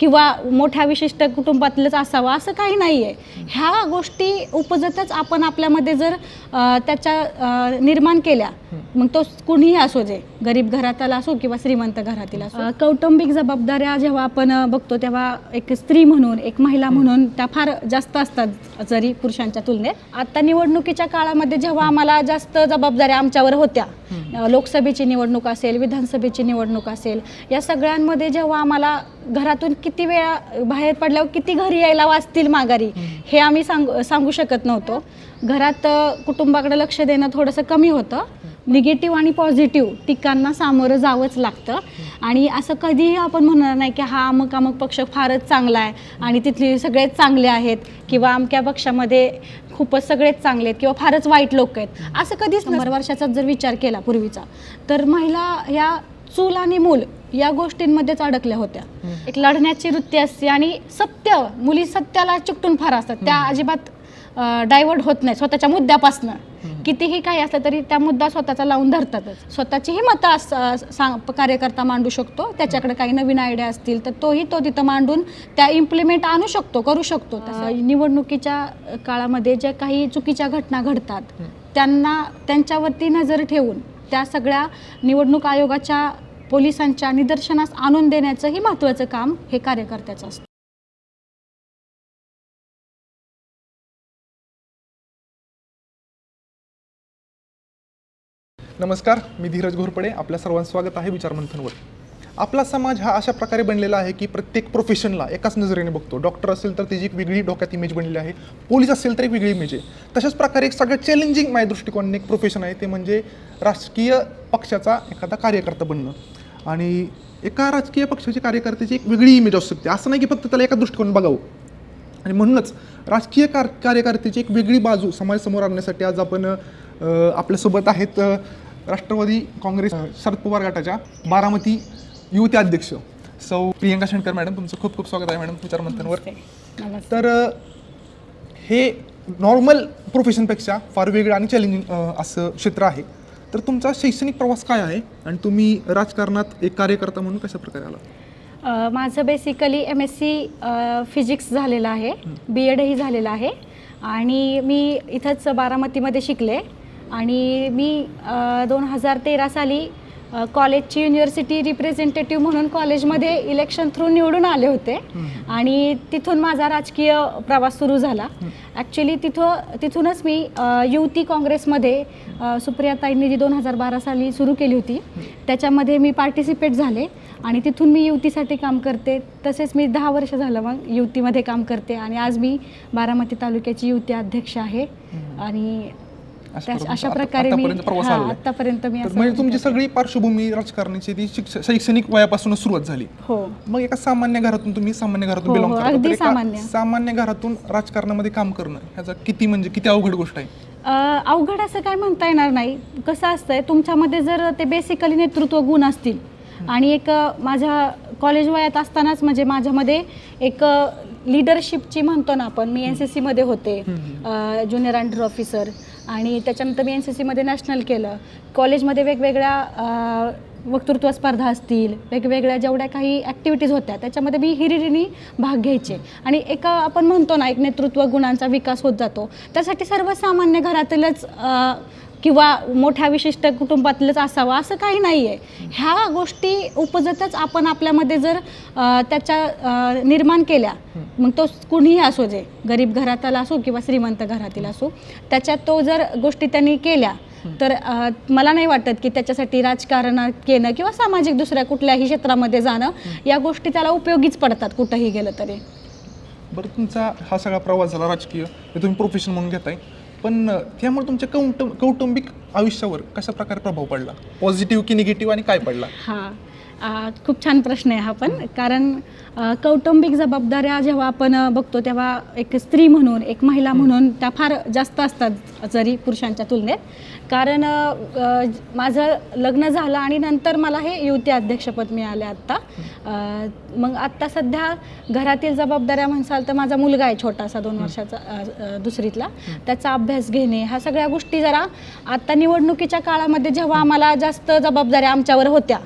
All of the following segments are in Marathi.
किंवा मोठ्या विशिष्ट कुटुंबातलंच असावं असं काही नाही आहे ह्या गोष्टी उपजतच आपण आपल्यामध्ये जर त्याच्या निर्माण केल्या मग तो कुणीही असो जे गरीब घरातील असो किंवा श्रीमंत घरातील असो. कौटुंबिक जबाबदाऱ्या जेव्हा आपण बघतो तेव्हा एक स्त्री म्हणून एक महिला म्हणून त्या फार जास्त असतात जरी पुरुषांच्या तुलनेत. आता निवडणुकीच्या काळामध्ये जेव्हा आम्हाला जास्त जबाबदाऱ्या आमच्यावर होत्या लोकसभेची निवडणूक असेल विधानसभेची निवडणूक असेल या सगळ्यांमध्ये जेव्हा आम्हाला घरातून किती वेळा बाहेर पडल्यावर किती घरी यायला वाचतील माघारी हे आम्ही सांगू सांगू शकत नव्हतो. घरात कुटुंबाकडे लक्ष देणं थोडंसं कमी होतं. निगेटिव्ह आणि पॉझिटिव्ह टीकांना सामोरं जावंच लागतं. आणि असं कधीही आपण म्हणणार नाही की हा अमुक अमुक पक्ष फारच चांगला आहे आणि तिथले सगळेच चांगले आहेत किंवा अमक्या पक्षामध्ये खूपच सगळेच चांगले आहेत किंवा फारच वाईट लोक आहेत. असं कधीच शंभर वर्षाचा जर विचार केला पूर्वीचा तर महिला ह्या चूल आणि मूल या गोष्टींमध्येच अडकल्या होत्या. एक लढण्याची वृत्ती असते आणि सत्य मुली सत्याला चिकटून फार असतात. त्या अजिबात डायव्हर्ट होत नाही स्वतःच्या मुद्द्यापासनं. कितीही काही असलं तरी त्या मुद्दा स्वतःचा लावून धरतातच. स्वतःचीही मतं अस सांग कार्यकर्ता मांडू शकतो. त्याच्याकडे काही नवीन आयडिया असतील तर तोही तो तिथं मांडून त्या इम्प्लिमेंट आणू शकतो करू शकतो. निवडणुकीच्या काळामध्ये ज्या काही चुकीच्या घटना घडतात त्यांना त्यांच्यावरती नजर ठेवून त्या सगळ्या निवडणूक आयोगाच्या पोलिसांच्या निदर्शनास आणून देण्याचंही महत्त्वाचं काम हे कार्यकर्त्याचं असतं. नमस्कार मी धीरज घोरपडे आपल्या सर्वांचं स्वागत आहे विचारमंथनवर. आपला समाज हा अशा प्रकारे बनलेला आहे की प्रत्येक प्रोफेशनला एकाच नजरेने बघतो. डॉक्टर असेल तर त्याची एक वेगळी डोक्यात इमेज बनलेली आहे. पोलीस असेल तर एक वेगळी इमेज आहे. तशाच प्रकारे एक सगळ्यात चॅलेंजिंग माझ्या दृष्टिकोनाने एक प्रोफेशन आहे ते म्हणजे राजकीय पक्षाचा एखादा कार्यकर्ता बनणं. आणि एका राजकीय पक्षाची कार्यकर्त्याची एक वेगळी इमेज असू शकते. असं नाही की फक्त त्याला एका दृष्टिकोन बघावं. आणि म्हणूनच राजकीय कार कार्यकर्त्याची एक वेगळी बाजू समाजासमोर आणण्यासाठी आज आपण आपल्यासोबत आहेत राष्ट्रवादी काँग्रेस शरद पवार गटाच्या बारामती युवती अध्यक्ष सौ प्रियंका शेणकर मॅडम. तुमचं खूप खूप स्वागत आहे मॅडम विचार मंथनवर तर हे नॉर्मल प्रोफेशनपेक्षा फार वेगळं आणि चॅलेंजिंग असं क्षेत्र आहे. तर तुमचा शैक्षणिक प्रवास काय आहे? आणि तुम्ही राजकारणात एक कार्यकर्ता म्हणून कशा प्रकारे आला अ, माझं basically M S C physics झालेलं आहे. बी एडही झालेलं आहे. आणि मी इथंच बारामतीमध्ये शिकले. आणि मी दोन हजार तेरा साली कॉलेजची युनिव्हर्सिटी रिप्रेझेंटेटिव्ह म्हणून कॉलेजमध्ये इलेक्शन थ्रू निवडून आले होते. आणि तिथून माझा राजकीय प्रवास सुरू झाला. ॲक्च्युली तिथं तिथूनच मी युवती काँग्रेसमध्ये सुप्रियाताईंनी जी दोन हजार बारा साली सुरू केली होती त्याच्यामध्ये मी पार्टिसिपेट झाले आणि तिथून मी युवतीसाठी काम करते. तसेच मी दहा वर्ष झालं मग युवतीमध्ये काम करते आणि आज मी बारामती तालुक्याची युवती अध्यक्ष आहे. आणि त्या- अशा प्रकारे मी आतापर्यंत प्रवास हा, आलेला आहे. आतापर्यंत मी तर असं म्हणजे तुमची. सगळी पार्श्वभूमी राजकारणाची ती शिक्ष शैक्षणिक वयापासूनच सुरुवात झाली. हो. मग एका सामान्य घरातून तुम्ही सामान्य घरातून हो, बिलॉंग हो, करता. अगदी तर एका सामान्य. सामान्य घरातून राजकारणामध्ये काम करणं ह्याचा किती म्हणजे किती अवघड गोष्ट आहे? अ, अवघड असं काय म्हणता येणार नाही. कसं असतंय तुमच्यामध्ये जर ते बेसिकली नेतृत्व गुण असतील आणि एक अ, माझ्या कॉलेज वयात असतानाच म्हणजे माझ्यामध्ये एक लिडरशिपची म्हणतो ना आपण मी एन सी सीमध्ये होते ज्युनियर अंडर ऑफिसर आणि त्याच्यानंतर मी एन सी सीमध्ये नॅशनल केलं. कॉलेजमध्ये वेगवेगळ्या वक्तृत्व स्पर्धा असतील वेगवेगळ्या जेवढ्या काही ॲक्टिव्हिटीज होत्या त्याच्यामध्ये मी हिरिरीने भाग घ्यायचे. आणि एका आपण म्हणतो ना एक नेतृत्व गुणांचा विकास होत जातो. त्यासाठी सर्वसामान्य घरातीलच किंवा मोठ्या विशिष्ट कुटुंबातलंच असावं असं काही नाही आहे ह्या गोष्टी उपजतच आपण आपल्यामध्ये जर त्याच्या निर्माण केल्या मग तो कुणीही असो जे गरीब घरातील असो किंवा श्रीमंत घरातील असो त्याच्यात तो जर गोष्टी त्यांनी केल्या तर मला नाही वाटत की त्याच्यासाठी राजकारणात येणं किंवा सामाजिक दुसऱ्या कुठल्याही क्षेत्रामध्ये जाणं या गोष्टी त्याला उपयोगीच पडतात कुठंही गेलं तरी. बरं तुमचा हा सगळा प्रवास झाला राजकीय हे तुम्ही प्रोफेशन म्हणून घेताय. पण त्यामुळे तुमच्या कौटु कौटुंबिक आयुष्यावर कशा प्रकारे प्रभाव पडला? पॉझिटिव्ह की निगेटिव्ह आणि काय पडला? हा. खूप छान प्रश्न आहे हा पण. कारण कौटुंबिक जबाबदाऱ्या जेव्हा आपण बघतो तेव्हा एक स्त्री म्हणून एक महिला म्हणून त्या फार जास्त असतात जरी पुरुषांच्या तुलनेत. कारण माझं लग्न झालं आणि नंतर मला हे युवती अध्यक्षपद मिळाले आत्ता. मग आत्ता सध्या घरातील जबाबदाऱ्या म्हणसाल तर माझा मुलगा आहे छोटासा दोन वर्षाचा दुसरीतला. त्याचा अभ्यास घेणे ह्या सगळ्या गोष्टी जरा आत्ता निवडणुकीच्या काळामध्ये जेव्हा आम्हाला जास्त जबाबदाऱ्या आमच्यावर होत्या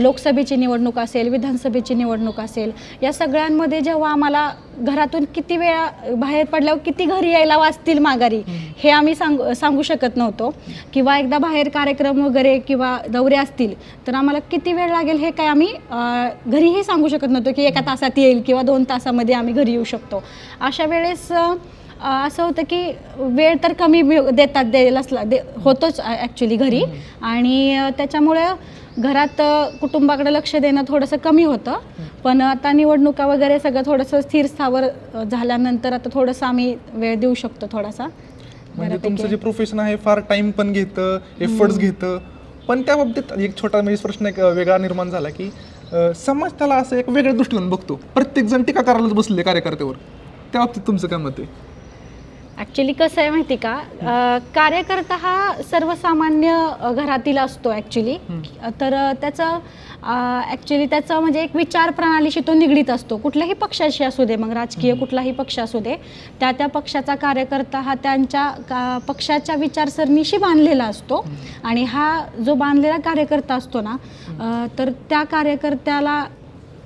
लोकसभा लोकसभेची निवडणूक असेल विधानसभेची निवडणूक असेल या सगळ्यांमध्ये जेव्हा आम्हाला घरातून किती वेळा बाहेर पडल्यावर किती घरी यायला वाचतील माघारी हे आम्ही सांगू सांगू शकत नव्हतो. किंवा एकदा बाहेर कार्यक्रम वगैरे किंवा दौरे असतील तर आम्हाला किती वेळ लागेल हे काय आम्ही घरीही सांगू शकत नव्हतो की एका तासात येईल किंवा दोन तासामध्ये आम्ही घरी येऊ शकतो. अशा वेळेस असं होतं की वेळ तर कमी देतात द्यायलाच दे होतोच ॲक्च्युली घरी. आणि त्याच्यामुळं घरात कुटुंबाकडे लक्ष देणं थोडंसं कमी होतं. पण आता निवडणुका वगैरे सगळं थोडंसं स्थिर स्थावर झाल्यानंतर आता थोडंसं आम्ही वेळ देऊ शकतो थोडासा. म्हणजे. तुमचं जे प्रोफेशन आहे फार टाइम पण घेतं एफर्ट्स घेतं. पण त्या बाबतीत एक छोटा म्हणजे प्रश्न एक वेगळा निर्माण झाला की समाज त्याला असं एक वेगळ्या दृष्टीने बघतो. प्रत्येक जण टीका करायलाच बसले कार्यकर्त्यावर. त्या बाबतीत तुमचं काय मत आहे? ॲक्च्युली कसं आहे माहिती का? कार्यकर्ता हा सर्वसामान्य घरातील असतो ॲक्च्युली तर त्याचं ॲक्च्युली त्याचं म्हणजे एक विचार प्रणालीशी तो निगडीत असतो. कुठल्याही पक्षाशी असू दे मग राजकीय कुठलाही पक्ष असू दे त्या त्या पक्षाचा कार्यकर्ता हा त्यांच्या का पक्षाच्या विचारसरणीशी बांधलेला असतो. आणि हा जो बांधलेला कार्यकर्ता असतो ना तर त्या कार्यकर्त्याला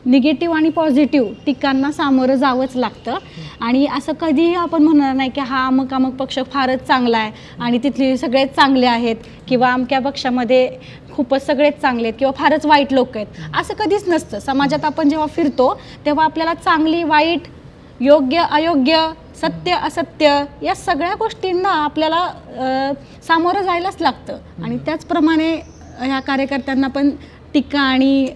निगेटिव्ह आणि पॉझिटिव्ह टीकांना सामोरं जावंच लागतं. आणि असं कधीही आपण म्हणणार नाही की हा अमुक अमुक पक्ष फारच चांगला आहे आणि तिथले सगळेच चांगले आहेत किंवा अमक्या पक्षामध्ये खूपच सगळेच चांगले आहेत किंवा फारच वाईट लोक आहेत. असं कधीच नसतं. समाजात आपण जेव्हा फिरतो तेव्हा आपल्याला चांगली वाईट योग्य अयोग्य सत्य असत्य या सगळ्या गोष्टींना आपल्याला सामोरं जायलाच लागतं. आणि त्याचप्रमाणे ह्या कार्यकर्त्यांना पण टीका आणि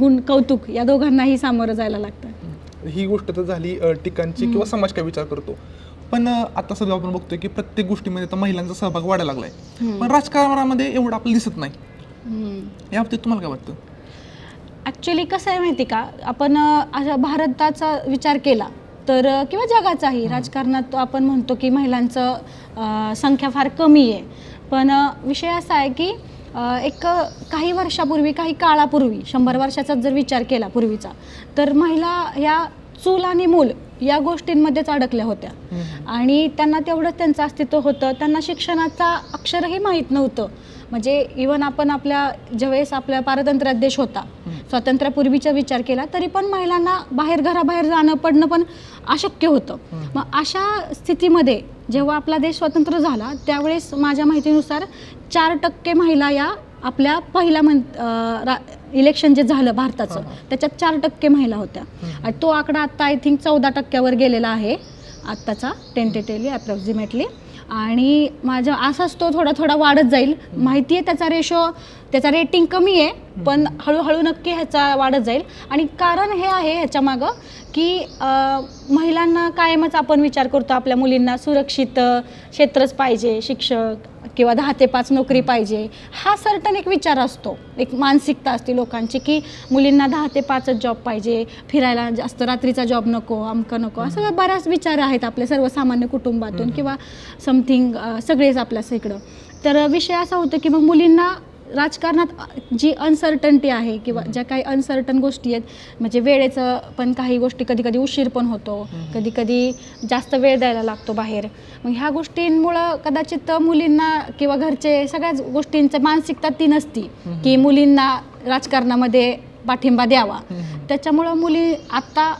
गुण कौतुक या दोघांनाही सामोरं जायला लागतं. ही गोष्ट तर झाली टीकांची किंवा समाज काय विचार करतो. पण आता सध्या आपण बघतोय की प्रत्येक गोष्टीमध्ये आता महिलांचा सहभाग वाढायला लागलाय. पण राजकारणामध्ये एवढं आपल्याला दिसत नाही. या बाबतीत तुम्हाला काय वाटतं? ॲक्च्युली कसं आहे माहिती का? आपण अशा भारताचा विचार केला तर किंवा जगाचाही राजकारणात आपण म्हणतो की महिलांचं संख्या फार कमी आहे. पण विषय असा आहे की एक काही वर्षापूर्वी काही काळापूर्वी शंभर वर्षाचा जर विचार केला पूर्वीचा तर महिला ह्या चूल आणि मूल या गोष्टींमध्येच अडकल्या होत्या. आणि त्यांना तेवढंच त्यांचं अस्तित्व होतं. त्यांना शिक्षणाचा अक्षरही माहीत नव्हतं. म्हणजे इवन आपण आपल्या ज्यावेळेस आपल्या पारतंत्र्यात देश होता स्वातंत्र्यापूर्वीचा विचार केला तरी पण महिलांना बाहेर घराबाहेर जाणं पडणं पण अशक्य होतं. मग अशा स्थितीमध्ये जेव्हा आपला देश स्वतंत्र झाला त्यावेळेस माझ्या माहितीनुसार चार टक्के महिला या आपल्या पहिल्या मन इलेक्शन जे झालं भारताचं त्याच्यात चार टक्के महिला होत्या. आणि तो आकडा आत्ता आय थिंक चौदा टक्क्यावर गेलेला आहे. आत्ताचा टेंटेटिव्हली अप्रॉक्सिमेटली आणि माझ्या असाच तो थोडा थोडा वाढत जाईल. माहिती आहे त्याचा रेशो त्याचा रेटिंग कमी आहे पण हळूहळू नक्की ह्याचा वाढत जाईल. आणि कारण हे आहे ह्याच्या मागं की महिलांना कायमच आपण विचार करतो आपल्या मुलींना सुरक्षित क्षेत्रच पाहिजे शिक्षक किंवा दहा ते पाच नोकरी पाहिजे हा सर्टन एक विचार असतो. एक मानसिकता असते लोकांची की मुलींना दहा ते पाचच जॉब पाहिजे फिरायला जास्त रात्रीचा जॉब नको अमकं नको असं बऱ्याच विचार आहेत आपल्या सर्वसामान्य कुटुंबातून किंवा समथिंग सगळेच आपल्या इकडं. तर विषय असा होतो की मग मुलींना राजकारणात जी अनसर्टन्टी आहे किंवा ज्या काही अनसर्टन गोष्टी आहेत म्हणजे वेळेचं पण काही गोष्टी कधी कधी उशीर पण होतो. कधी कधी जास्त वेळ द्यायला लागतो बाहेर. मग ह्या गोष्टींमुळं कदाचित मुलींना किंवा घरचे सगळ्याच गोष्टींचं मानसिकता ती नसती की मुलींना राजकारणामध्ये पाठिंबा द्यावा. त्याच्यामुळं मुली आत्ता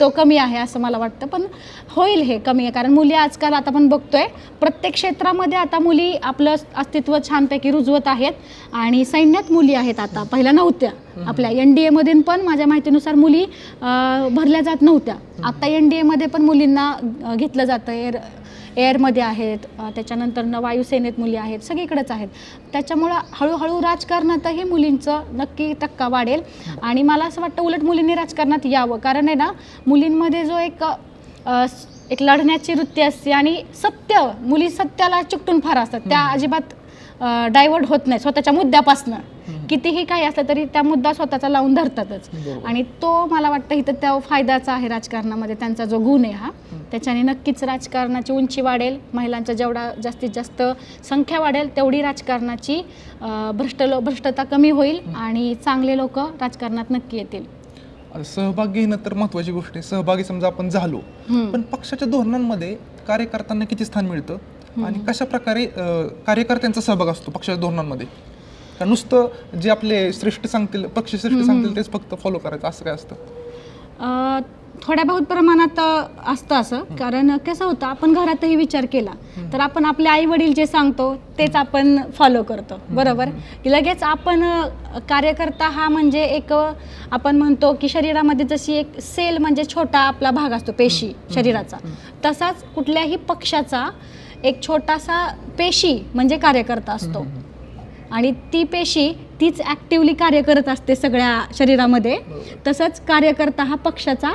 तो कमी आहे असं मला वाटतं. पण होईल हे कमी आहे. कारण मुली आजकाल आता आपण बघतोय प्रत्येक क्षेत्रामध्ये आता मुली आपलं अस्तित्व छानपैकी रुजवत आहेत आणि सैन्यात मुली आहेत आता. पहिल्या नव्हत्या. आपल्या एन डी एमधून पण माझ्या माहितीनुसार मुली भरल्या जात नव्हत्या. आता एन डी एमध्ये पण मुलींना घेतलं जातं एअरमध्ये आहेत अं, त्याच्यानंतर न वायुसेनेत मुली आहेत सगळीकडेच आहेत. त्याच्यामुळं हळूहळू राजकारणातही मुलींचं नक्की टक्का वाढेल. आणि मला असं वाटतं उलट मुलींनी राजकारणात यावं. कारण आहे ना मुलींमध्ये जो एक एक लढण्याची वृत्ती असते आणि सत्य मुली सत्याला चिकटून फार असतात. त्या अजिबात डायव्हर्ट होत नाही स्वतःच्या मुद्द्यापासनं. कितीही काही असलं तरी त्या मुद्दा स्वतःचा लावून धरतातच. आणि तो मला वाटतं इथं त्या फायद्याचा आहे राजकारणामध्ये त्यांचा जो गुण आहे हा. त्याच्याने नक्कीच राजकारणाची उंची वाढेल महिलांचा जेवढा जास्तीत जास्त संख्या वाढेल तेवढी राजकारणाची भ्रष्ट लो भ्रष्टता कमी होईल आणि चांगले लोक राजकारणात नक्की येतील. सहभाग घेणं तर महत्वाची गोष्ट आहे. सहभागी समजा आपण झालो. पण पक्षाच्या धोरणांमध्ये कार्यकर्त्यांना किती स्थान मिळतं? आणि कशा प्रकारे कार्यकर्त्यांचा सहभाग असतो पक्षाच्या धोरणांमध्ये? का नुसतं जे आपले श्रेष्ठ सांगतील पक्षश्रेष्ठ सांगतील तेच फक्त फॉलो करायचं असं काय असतं? थोड्या बहुत प्रमाणात असतं असं. कारण कसं होतं आपण घरातही विचार केला तर आपण आपले आई वडील जे सांगतो तेच आपण फॉलो करतो. बरोबर? की लगेच आपण कार्यकर्ता हा म्हणजे एक आपण म्हणतो की शरीरामध्ये जशी एक सेल म्हणजे छोटा आपला भाग असतो पेशी शरीराचा तसाच कुठल्याही पक्षाचा एक छोटासा पेशी म्हणजे कार्यकर्ता असतो. आणि ती पेशी तीच ॲक्टिवली कार्य करत असते सगळ्या शरीरामध्ये. तसंच कार्यकर्ता हा पक्षाचा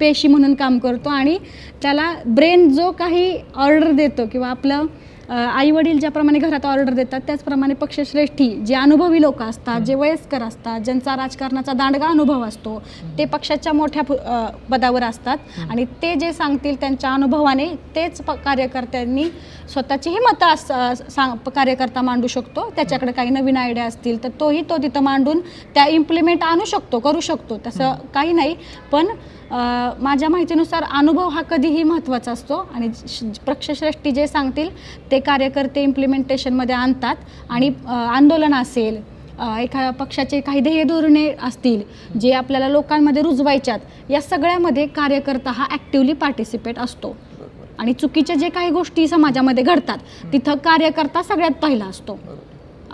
पेशी म्हणून काम करतो आणि त्याला ब्रेन जो काही ऑर्डर देतो किंवा आपलं आईवडील ज्याप्रमाणे घरात ऑर्डर देतात त्याचप्रमाणे पक्षश्रेष्ठी जे अनुभवी लोक असतात जे वयस्कर असतात ज्यांचा राजकारणाचा दांडगा अनुभव असतो ते पक्षाच्या मोठ्या पदावर असतात. आणि ते जे सांगतील त्यांच्या अनुभवाने तेच प- कार्यकर्त्यांनी स्वतःचीही मतं अस सांग कार्यकर्ता मांडू शकतो. त्याच्याकडे काही नवीन आयडिया असतील तर तोही तो तिथं मांडून त्या इम्प्लिमेंट आणू शकतो करू शकतो. तसं काही नाही. पण माझ्या माहितीनुसार अनुभव हा कधीही महत्त्वाचा असतो आणि पक्षश्रेष्ठी जे सांगतील ते कार्यकर्ते इम्प्लिमेंटेशनमध्ये आणतात आणि आंदोलन असेल एखाद्या पक्षाचे काही ध्येय धोरणे असतील जे आपल्याला लोकांमध्ये रुजवायच्यात या सगळ्यामध्ये कार्यकर्ता हा ॲक्टिवली पार्टिसिपेट असतो. आणि चुकीच्या जे काही गोष्टी समाजामध्ये घडतात तिथं कार्यकर्ता सगळ्यात पहिला असतो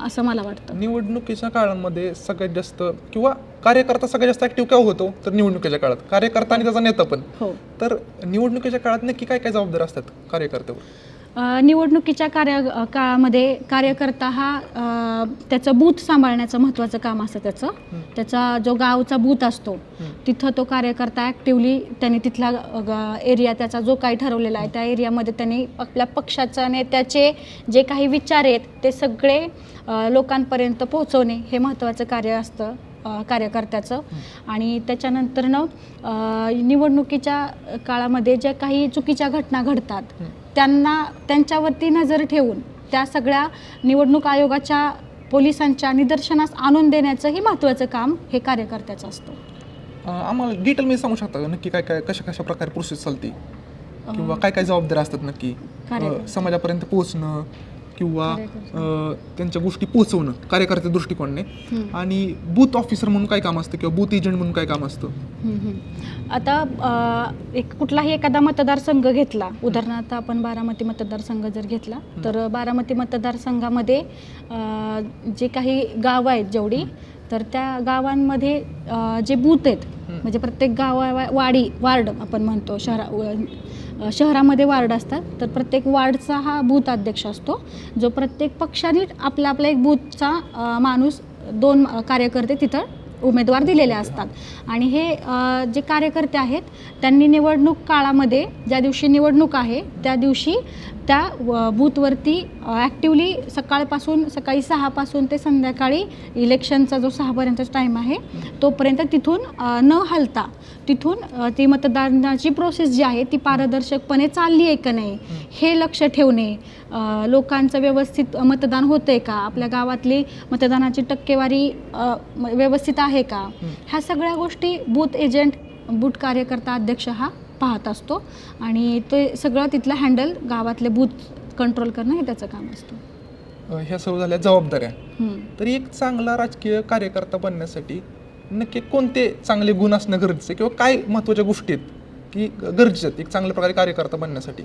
असं मला वाटतं. निवडणुकीच्या काळामध्ये सगळ्यात जास्त किंवा कार्यकर्ता सगळ्यात जास्त ऍक्टिव्ह केव्हा होतो? तर निवडणुकीच्या काळात. कार्यकर्ता आणि त्याचा नेता पण. हो. तर निवडणुकीच्या काळात नक्की काय काय जबाबदार असतात कार्यकर्त्यावर? निवडणुकीच्या कार्य काळामध्ये कार्यकर्ता हा त्याचं बूथ सांभाळण्याचं महत्त्वाचं काम असतं त्याचं. त्याचा जो गावचा बूथ असतो तिथं तो कार्यकर्ता ॲक्टिवली त्यांनी तिथला एरिया त्याचा जो काही ठरवलेला आहे त्या एरियामध्ये त्यांनी आपल्या पक्षाच्या नेत्याचे जे काही विचार आहेत ते सगळे लोकांपर्यंत पोहोचवणे हे महत्त्वाचं कार्य असतं. कार्यकर्त्याचं. आणि त्याच्यानंतरनं निवडणुकीच्या काळामध्ये ज्या काही चुकीच्या घटना घडतात त्यांना त्यांच्यावरती नजर ठेवून त्या सगळ्या निवडणूक आयोगाच्या पोलिसांच्या निदर्शनास आणून देण्याचंही महत्त्वाचं काम हे कार्यकर्त्याचं असतं. आम्हाला डिटेल मध्ये सांगू शकता का? नक्की काय काय कशा कशा प्रकारे प्रोसेस चालते? किंवा काय काय जबाबदार असतात नक्की? समाजापर्यंत पोहोचणं किंवा. अं, त्यांच्या गोष्टी पोहोचवणं कार्यकर्त्या दृष्टिकोनाने. आणि बूथ ऑफिसर म्हणून काय काम असतं किंवा बूथ एजंट म्हणून काय काम असतं हम्म. आता अ, एक कुठलाही एखादा मतदारसंघ घेतला उदाहरणार्थ आपण बारामती मतदारसंघ जर घेतला तर बारामती मतदारसंघामध्ये अ, जे काही गावं आहेत जेवढी तर त्या गावांमध्ये जे बूथ आहेत म्हणजे प्रत्येक गावा वाडी वार्ड आपण म्हणतो शहरा शहरामध्ये वार्ड असतात तर प्रत्येक वार्डचा हा बूथ अध्यक्ष असतो जो प्रत्येक पक्षाने आपला आपला एक बूथचा माणूस दोन कार्यकर्ते तिथं उमेदवार दिलेले असतात. आणि हे जे कार्यकर्ते आहेत त्यांनी निवडणूक काळामध्ये ज्या दिवशी निवडणूक आहे त्या दिवशी त्या बूथवरती ॲक्टिवली सकाळपासून सकाळी सहापासून ते संध्याकाळी इलेक्शनचा जो सहापर्यंतचा टाईम आहे तोपर्यंत तिथून न हलता तिथून ती मतदानाची प्रोसेस जी आहे ती पारदर्शकपणे चालली आहे का नाही हे लक्ष ठेवणे लोकांचं व्यवस्थित मतदान होतंय का? आपल्या गावातली मतदानाची टक्केवारी व्यवस्थित आहे का? ह्या सगळ्या गोष्टी बूथ एजंट बूथ कार्यकर्ता अध्यक्ष हा पाहत असतो आणि ते सगळं तिथलं हँडल गावातले बूथ कंट्रोल करणं हे त्याचं काम असतं. ह्या सर्व झाल्या जबाबदाऱ्या. तर एक चांगला राजकीय कार्यकर्ता बनण्यासाठी नक्की कोणते चांगले गुण असणं गरजेचं आहे? किंवा काय महत्त्वाच्या गोष्टी आहेत की गरजेच्या आहेत एक चांगल्या प्रकारे कार्यकर्ता बनण्यासाठी?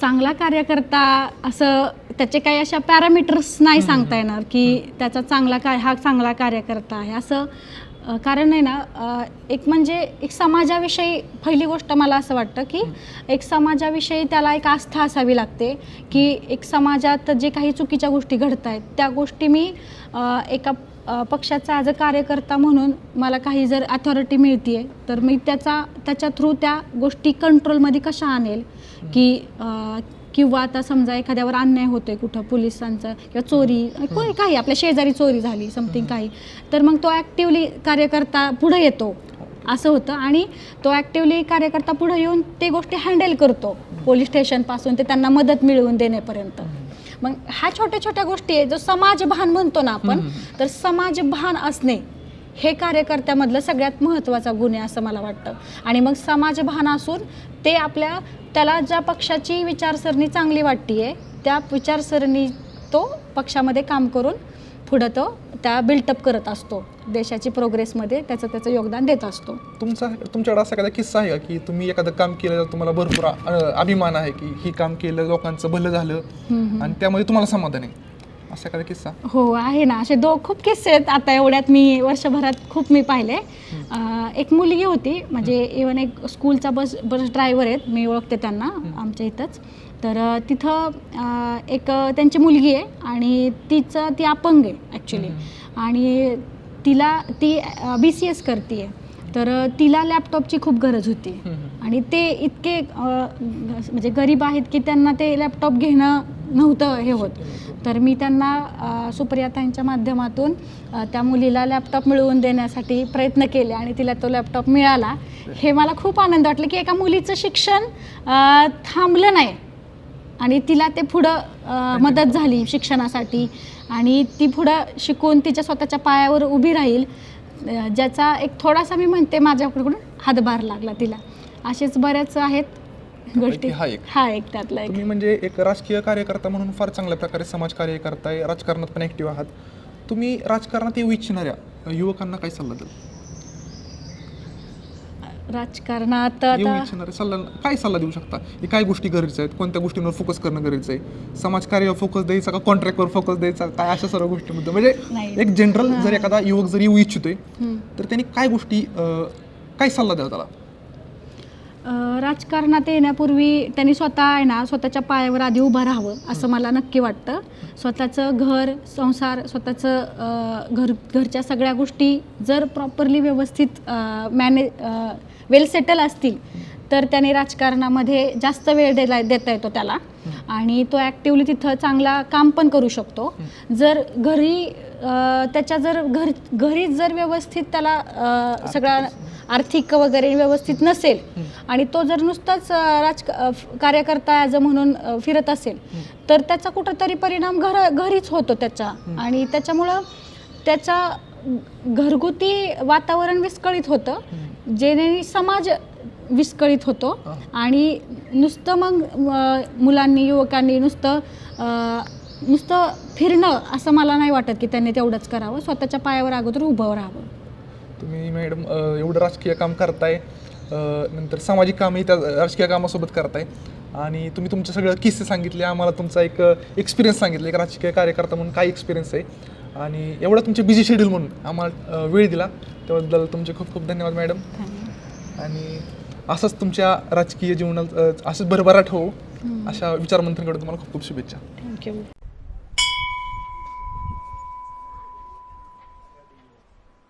चांगला कार्यकर्ता असं त्याचे काही अशा पॅरामीटर्स नाही सांगता येणार की त्याचा चांगला काय हा चांगला कार्यकर्ता आहे. असं कारण आहे ना एक म्हणजे एक समाजाविषयी पहिली गोष्ट मला असं वाटतं की एक समाजाविषयी त्याला एक आस्था असावी लागते की एक समाजात जे काही चुकीच्या गोष्टी घडत आहेत त्या गोष्टी मी एका पक्षाचा ॲज अ कार्यकर्ता म्हणून मला काही जर अथॉरिटी मिळते तर मी त्याचा त्याच्या थ्रू त्या गोष्टी कंट्रोलमध्ये कशा आणेल? की किंवा आता समजा एखाद्यावर अन्याय होतोय कुठं पोलिसांचा किंवा चोरी कोणी काही आपल्या शेजारी चोरी झाली समथिंग काही तर मग तो ॲक्टिवली कार्यकर्ता पुढे येतो. असं होतं. आणि तो ॲक्टिवली कार्यकर्ता पुढे येऊन ते गोष्टी हँडल करतो. पोलीस स्टेशनपासून ते त्यांना मदत मिळवून देण्यापर्यंत. मग ह्या छोट्या छोट्या गोष्टी आहे जो समाजभान म्हणतो ना आपण तर समाजभान असणे हे कार्यकर्त्यामधलं सगळ्यात महत्त्वाचा गुण आहे असं मला वाटतं. आणि मग समाजभान असून ते आपल्या त्याला ज्या पक्षाची विचारसरणी चांगली वाटते आहे त्या विचारसरणी तो पक्षामध्ये काम करून पुढं तो त्या बिल्टअप करत असतो. देशाची प्रोग्रेसमध्ये त्याचं त्याचं योगदान देत असतो. तुमचा तुमच्याकडे असा एखादा किस्सा आहे का की तुम्ही एखादं काम केलं तुम्हाला भरपूर अभिमान आहे की ही काम केलं लोकांचं भलं झालं आणि त्यामध्ये तुम्हाला समाधान आहे? असा एखादा किस्सा? हो आहे ना. असे दो खूप किस्से आहेत. आता एवढ्यात मी वर्षभरात खूप मी पाहिले. एक मुलगी होती. म्हणजे इवन एक स्कूलचा बस बस ड्रायव्हर आहेत. मी ओळखते त्यांना आमच्या इथंच. तर तिथं एक त्यांची मुलगी आहे आणि तिचं ती अपंग आहे ॲक्च्युली आणि तिला ती बी सी एस करते तर अं, तिला लॅपटॉपची खूप गरज होती. आणि ते इतके म्हणजे गरीब आहेत की त्यांना ते लॅपटॉप घेणं नव्हतं हे होत. तर मी त्यांना अं, सुप्रियातांच्या माध्यमातून त्या मुलीला लॅपटॉप मिळवून देण्यासाठी प्रयत्न केले आणि तिला तो लॅपटॉप मिळाला. हे मला खूप आनंद वाटलं की एका मुलीचं शिक्षण थांबलं नाही. आणि तिला ते पुढं मदत झाली शिक्षणासाठी. आणि ती पुढं शिकून तिच्या स्वतःच्या पायावर उभी राहील. ज्याचा एक थोडासा मी म्हणते माझ्याकडून हातभार लागला तिला. असेच बऱ्याच आहेत गोष्टी. हा एक. हा एक त्यातला एक. तुम्ही म्हणजे एक राजकीय कार्यकर्ता म्हणून फार चांगल्या प्रकारे समाजकार्य करताय राजकारणात पण ऍक्टिव्ह आहात. तुम्ही राजकारणात येऊ इच्छिणाऱ्या युवकांना काय सल्ला द्याल? राजकारणात येऊ आता इच्छिणारे सल्ला काय सल्ला देऊ शकता? हे काय गोष्टी गरजेच्या आहेत? कोणत्या गोष्टींवर फोकस करणं गरजेचं आहे? समाजकार्यावर फोकस द्यायचा का कॉन्ट्रॅक्टवर फोकस द्यायचा? काय अशा सर्व गोष्टीमध्ये. म्हणजे. एक जनरल जर एखादा युवक जर येऊ इच्छितोय हम्म. तर त्यांनी काय गोष्टी अं, काय सल्ला द्यावा त्याला? अं, राजकारणात येण्यापूर्वी त्यांनी स्वतः आहे ना स्वतःच्या पायावर आधी उभं राहावं असं मला नक्की वाटतं. स्वतःचं घर संसार स्वतःचं अं, घर घरच्या सगळ्या गोष्टी जर प्रॉपरली व्यवस्थित मॅने वेल सेटल असतील तर त्याने राजकारणामध्ये जास्त वेळ देला देता येतो त्याला. आणि तो ॲक्टिवली तिथं चांगला काम पण करू शकतो. जर घरी त्याच्या जर घर घरी जर व्यवस्थित त्याला सगळा आर्थिक वगैरे व्यवस्थित नसेल आणि तो जर नुसताच राज कार्यकर्ता ॲज अ म्हणून फिरत असेल तर त्याचा कुठंतरी परिणाम घर घरीच होतो त्याचा. आणि त्याच्यामुळं त्याचा घरगुती वातावरण विस्कळीत होतं जेणे समाज विस्कळीत होतो आणि नुसतं मग मुलांनी युवकांनी नुसतं नुसतं फिरणं असं मला नाही वाटत की त्यांनी तेवढंच करावं. स्वतःच्या पायावर अगोदर उभं राहावं. तुम्ही मॅडम एवढं राजकीय काम करताय नंतर सामाजिक कामही त्या राजकीय कामासोबत करताय. आणि तुम्ही तुमचे सगळं किस्से सांगितले आम्हाला तुमचा एक एक्सपिरियन्स सांगितलं एक राजकीय कार्यकर्ता म्हणून काय एक्सपिरियन्स आहे. आणि एवढं तुमचे बिझी शेड्यूल म्हणून आम्हाला वेळ दिला. त्याबद्दल तुमचे खूप खूप धन्यवाद मॅडम आणि असंच तुमच्या राजकीय जीवनात असंच भरभराट हो अशा विचारमंथनकडून तुम्हाला खूप खूप शुभेच्छा. थँक्यू